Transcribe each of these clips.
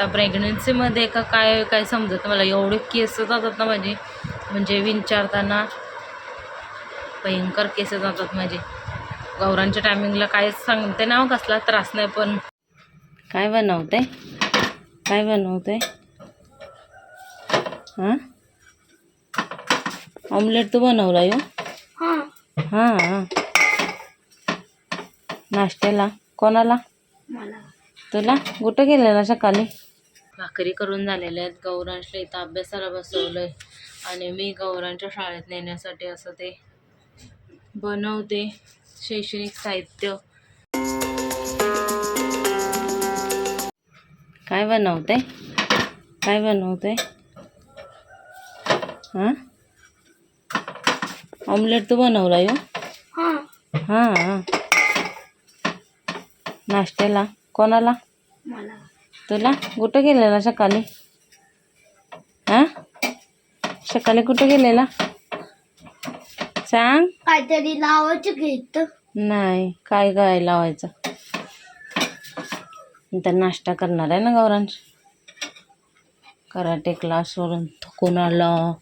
आता प्रेग्नन्सीमध्ये का काय काय समजत मला. एवढे केस जातात ना माझे. म्हणजे विचारताना भयंकर केस जातात माझे. गौरांच्या टायमिंगला काय सांगते ना कसला? त्रास नाही पण काय बनवते काय बनवते हां? ऑमलेट तू बनवला यो? हां. नाश्त्याला? कोणाला? तुला? कुठं गेलेला सकाळी? भाकरी करून झालेल्या आहेत. गौरांशला इथं अभ्यासाला बसवलंय. आणि मी गौरांच्या शाळेत नेण्यासाठी असं ते बनवते. शैक्षणिक साहित्य. काय बनवते? काय बनवते? हां? ऑमलेट तू बनवला यो? हां. नाश्त्याला? कोणाला? तुला? कुठं गेलेला सकाळी? हां? सकाळी कुठं गेलेला? सांग. काहीतरी लावायचं घेत नाही काय काय लावायचं? तर नाश्ता करणार आहे ना गौरांश? कराटे क्लासवरून थकून आलं.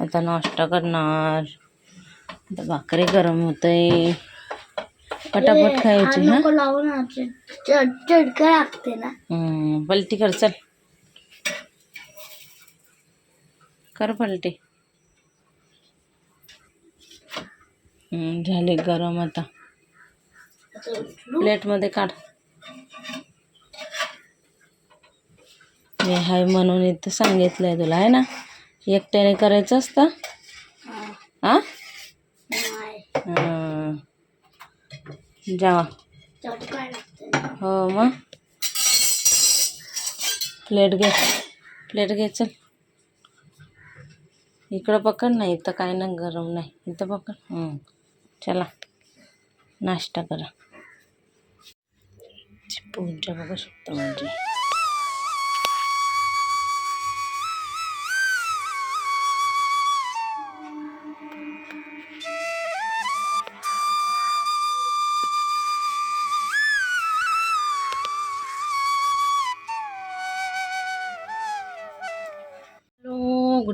आता नाश्ता करणार. आता भाकरी गरम होतंय. पटापट खायची हा? लावून चटक लागते ना. पलटी कर चल. कर पलटी. झाली गरम आता. प्लेटमध्ये काढ. मी हाय म्हणून इथं सांगितलंय तुला आहे ना? एकट्याने करायचं असतं? हं. जावा. हो मग? प्लेट घे. प्लेट घे चल. इकडं पकड नाही इथं काय ना गरम नाही. इथं पकड. हं. चला. नाश्ता करा. पूजा बघू शकतो म्हणजे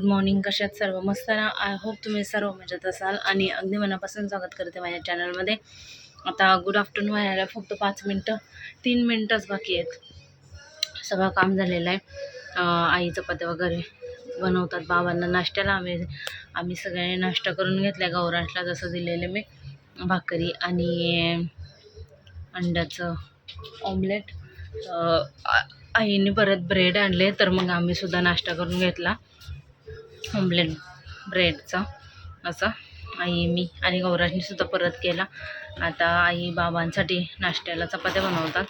गुड मॉर्निंग कशात सर्व? मस्त ना? आय होप तुम्ही सर्व मजेत असाल आणि अगदी मनापासून स्वागत करते माझ्या चॅनलमध्ये आता गुड आफ्टरनून व्हायला फक्त पाच मिनटं तीन मिनटंच बाकी आहेत. सगळं काम झालेलं आहे. आईचं आई चपात्या वगैरे बनवतात बाबांना नाश्त्याला आम्ही आम्ही सगळ्यांनी नाश्ता करून घेतला आहे गौरांशला जसं दिलेलं मी भाकरी आणि अंड्याचं ऑमलेट आईने परत ब्रेड आणले तर मग आम्ही सुद्धा नाश्ता करून घेतला. ऑमलेट ब्रेडचा. असा. आई मी आणि गौराजनीसुद्धा परत केला. आता आई बाबांसाठी नाश्त्याला चपात्या बनवतात.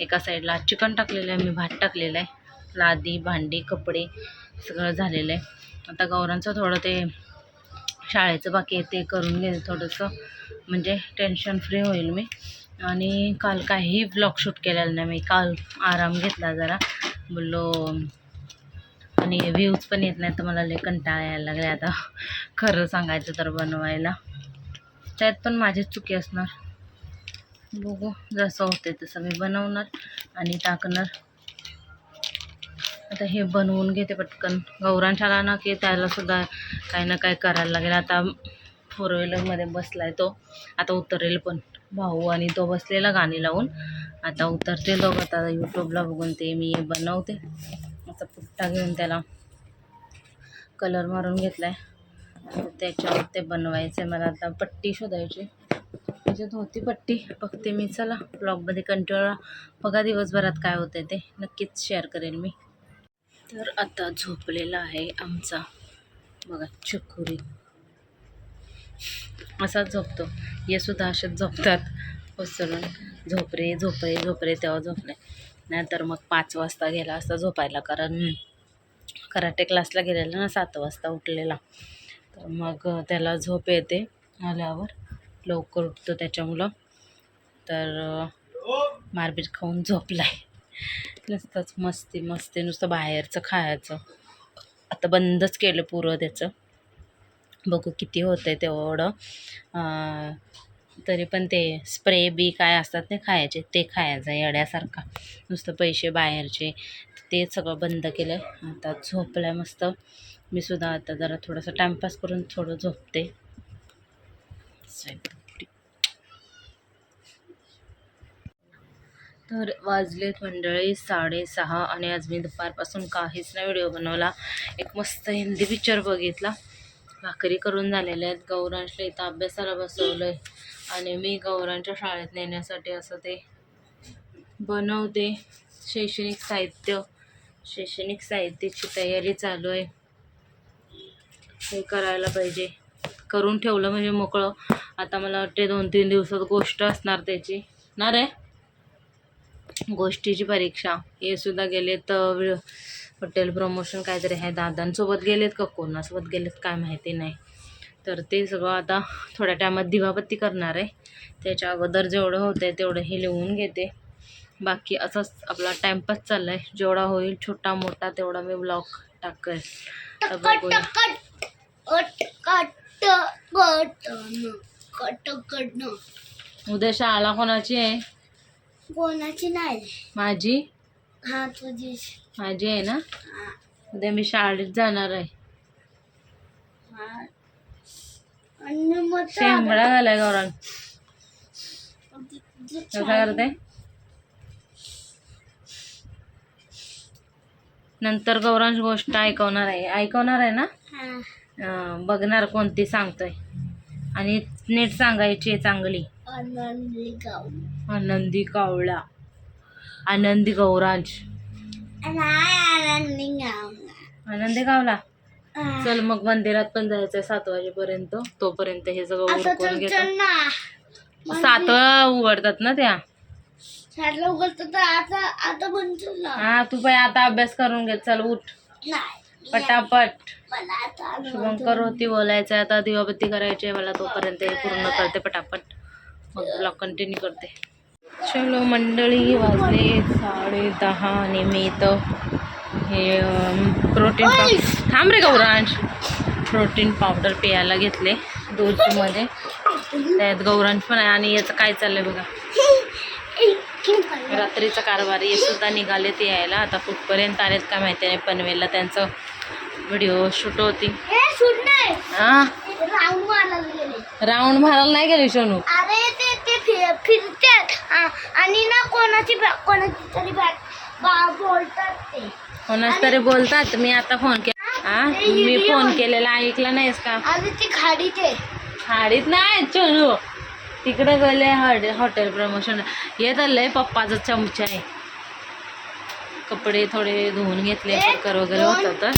एका साईडला चिकन टाकलेलं आहे मी भात टाकलेला आहे. लादी भांडी कपडे सगळं झालेलं आहे. आता गौरांचं थोडं ते शाळेचं बाकी आहे ते करून घे थोडंसं. म्हणजे टेन्शन फ्री होईल मी. आणि काल काहीही ब्लॉग शूट केलेला नाही मी. काल आराम घेतला जरा. बोललो आणि व्ह्यूज पण येत नाही तर मला लय कंटाळा यायला लागले आता. खरं सांगायचं तर बनवायला. त्यात पण माझीच चुकी असणार. बघू जसं होते तसं मी बनवणार आणि टाकणार. आता हे बनवून घेते पटकन. गौरांशाला ना की त्याला सुद्धा काही ना काही करायला लागेल. आता फोर व्हीलरमध्ये बसलाय तो. आता उतरेल पण भाऊ आणि तो बसलेला गाणी लावून. आता उतरते दोघं आता यूट्यूबला बघून ते मी बनवते. असा पुट्टा घेऊन त्याला कलर मारून घेतला आहे त्याच्यावर ते बनवायचं आहे मला आता पट्टी शोधायची. त्याच्यात होती पट्टी. बघते मी. चला ब्लॉगमध्ये कंटिन्यू बघा दिवसभरात काय होतं ते. नक्कीच शेअर करेल मी. तर आता झोपलेला आहे आमचा. बघा चकुरी. असाच झोपतो. हे सुद्धा असेच झोपतात. उसरून झोपरे झोपरे झोपरे तेव्हा झोपले नाहीतर मग पाच वाजता गेला असता झोपायला कारण कराटे क्लासला गेलेला ना सात वाजता उठलेला. तर मग त्याला झोप येते आल्यावर लवकर उठतो त्याच्यामुळं तर मारबीट खाऊन झोपलाय. नुसतंच मस्ती मस्ती नुसतं बाहेरचं खायचं. आता बंदच केलं पुरं त्याचं. बघू किती होतं आहे तेवढं तरी पण ते स्प्रे बी काय असतात ते खायचे ते खायचं येड्यासारखा. नुसतं पैसे बाहेरचे ते सगळं बंद केलं. आता झोपलं आहे मस्त. मी सुद्धा आता जरा थोडंसं टाईमपास करून थोडं झोपते. तर वाजलेत मंडळी साडेसहा आणि आज मी दुपारपासून काहीच नाही व्हिडिओ बनवला. एक मस्त हिंदी पिक्चर बघितला. भाकरी करून झालेल्या आहेत. गौरांशला इथं अभ्यासाला बसवलं आहे आणि मी गौरांच्या शाळेत नेण्यासाठी असं ते बनवते. शैक्षणिक साहित्य शैक्षणिक साहित्याची तयारी चालू आहे. हे करायला पाहिजे. करून ठेवलं म्हणजे मोकळं. आता मला वाटते दोन तीन दिवसात गोष्ट असणार त्याची. ना रे गोष्टीची परीक्षा. हे सुद्धा गेले तर हॉटेल प्रमोशन काहीतरी आहे. दादांसोबत गेलेत का? कोणासोबत गेलेत? काय माहिती नाही. तर ते सगळं आता थोड्या टायमात दिवाबत्ती करणार आहे. त्याच्या अगोदर जेवढं होतं आहे तेवढं हे लिहून घेते. बाकी असंच आपला टाईमपास चालला आहे जेवढा होईल छोटा मोठा तेवढा मी ब्लॉग टाकेल. उद्या शाळा कोणाची आहे? कोणाची नाही. माझी? हा तुझी माझी आहे ना? उद्या मी शाळेत जाणार आहे. शेंगडा झालाय गौरांग कसं करते? नंतर गौरांश गोष्ट ऐकवणार आहे. ऐकवणार आहे ना? बघणार कोणती सांगतोय. आणि नीट सांगायची चांगली. आनंदी कावळा. आनंदी गौरांश. आनंदी कावला. चल मग मंदिरात पण जायचंय सात वाजेपर्यंत. तोपर्यंत हे सगळं उरकून घेतो. सात उघडतात ना त्या. साडला उघडतं तर आता आता पण चल ना. हा तू पण आता अभ्यास करून घे. चल उठ. पटापट. शुभंकर होती. बोलायचं आता दिवाबत्ती करायची आहे. मला तोपर्यंत हे पूर्ण करते पटापट. मग ब्लॉग कंटिन्यू करते. चलो मंडळी वाजले साडे दहा आणि मी इथं हे प्रोटीन थांब रे गौरांश. प्रोटीन पावडर प्यायला घेतले दूधमध्ये त्यात गौरांश पण आहे आणि याचं काय चाललंय बघा. रात्रीचा कारभार हे सुद्धा निघाले ते यायला. आता कुठपर्यंत आलेत काय माहिती नाही पनवेलला त्यांचं व्हिडिओ शूट होती. हे राऊंड मारायला नाही गेली सोनू अरे ते ते फिर- फिरतात. आणि ना कोणाची कोणाची तरी बोलतात ते. कोणाच तरी बोलतात. मी आता फोन केला. हा मी फोन केलेला ऐकला नाहीस का? आणि ती खाडी ते हाडीत नाही सोनू तिकडे गेले हॉटे- हॉटेल प्रमोशन. येत आलंय पप्पाचा चमचा आहे. कपडे थोडे धुवून घेतले कर वगैरे होतं तर.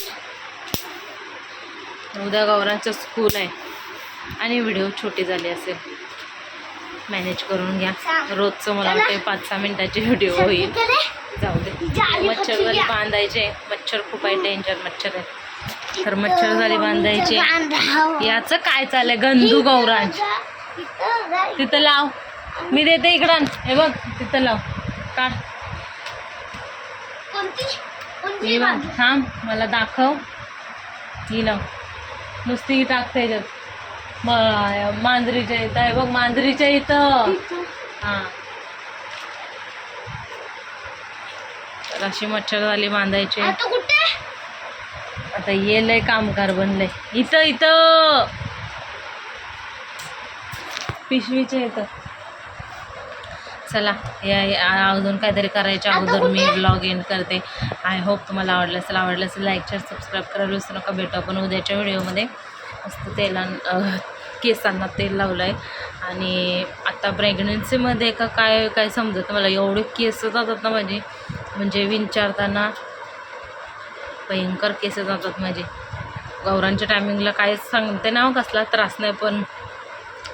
उद्या गौरांचं स्कूल आहे. आणि व्हिडिओ छोटी झाली असेल. मॅनेज करून घ्या. रोजचं मला वाटतं पाच सहा मिनिटाची व्हिडिओ होईल. जाऊ दे. मच्छर झाली बांधायचे. मच्छर खूप आहे डेंजर मच्छर आहे. तर मच्छर झाली बांधायचे याचं काय चाललंय? गंदू गौरांच तिथं लाव. मी देते इकडं हे बघ तिथं लाव. काढ. ही बघ? थांब मला दाखव. ही लाव. नुसती टाक त्याच्यात म- मांजरीच्या इथं. आहे बघ मांजरीच्या इथं. हां. तर अशी मच्छर झाली बांधायचे आता ये लय कामगार बनलंय इथं इथं! पिशवीच्या इथं. चला या अजून काहीतरी करायच्या अगोदर मी ब्लॉग एंड करते. आय होप तुम्हाला आवडलं असेल आवडलं असेल लाईक शेअर सबस्क्राईब करायला विसरू नका. भेटू आपण उद्याच्या व्हिडिओमध्ये. मस्त तेला केसांना तेल लावलं आहे आणि आता प्रेग्नन्सीमध्ये का काय काय समजत मला. एवढे केस जातात ना माझे. म्हणजे विचारताना भयंकर केस जातात माझे. गौरांच्या टायमिंगला काय सांगते ना हो, कसला त्रास नाही पण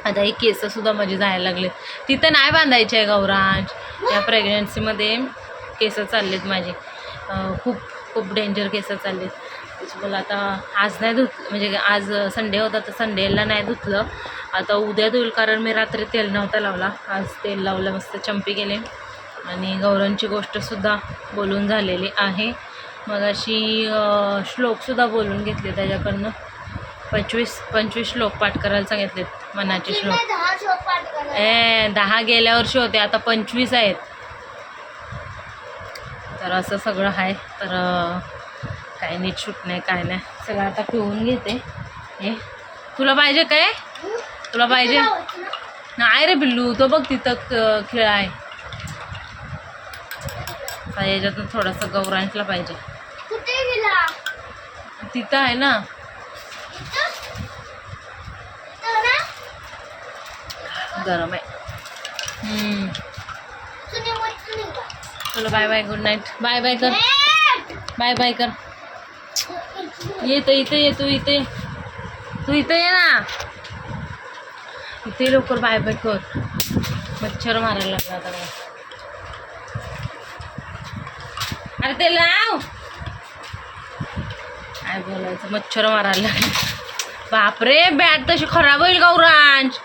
आता ही केससुद्धा माझे जायला लागले तिथं नाही बांधायचे आहे गौरांश या प्रेग्नन्सीमध्ये केस चाललेत माझे. खूप खूप डेंजर केस चाललेत. मला आता आज नाही धुत म्हणजे आज संडे होता तर संडेला नाही धुतलं. आता उद्या धुईल कारण मी रात्री तेल नव्हता लावला. आज तेल लावलं मस्त चंपी गेले आणि गौरांची गोष्टसुद्धा बोलून झालेली आहे. मग अशी श्लोकसुद्धा बोलून घेतले त्याच्याकडनं. पंचवीस पंचवीस श्लोक पाठ करायला सांगितलेत मनाचे श्लोक. ए दहा गेल्या वर्षी होते आता पंचवीस आहेत. तर असं सगळं आहे तर काही नीट शूट नाही काय नाही. सगळं आता पिऊन घेते. हे तुला पाहिजे काय? तुला पाहिजे? नाही रे बिल्लू तो बघ तिथं खेळ आहे. याच्यातून थोडासा गौरांशला पाहिजे. तिथं आहे ना? गरम हम्म. निघा. चलो bye bye good night bye bye कर। बाय बाय कर। ये तर इथे ये तू इथे तू इथे ये ना? इथे लवकर बाय बाय कर। मच्छर मारायला लागला आता. अरे ते लाव काय बोलायचं? मच्छर मारायला लागले. बापरे बॅट तशी खराब होईल गौरांश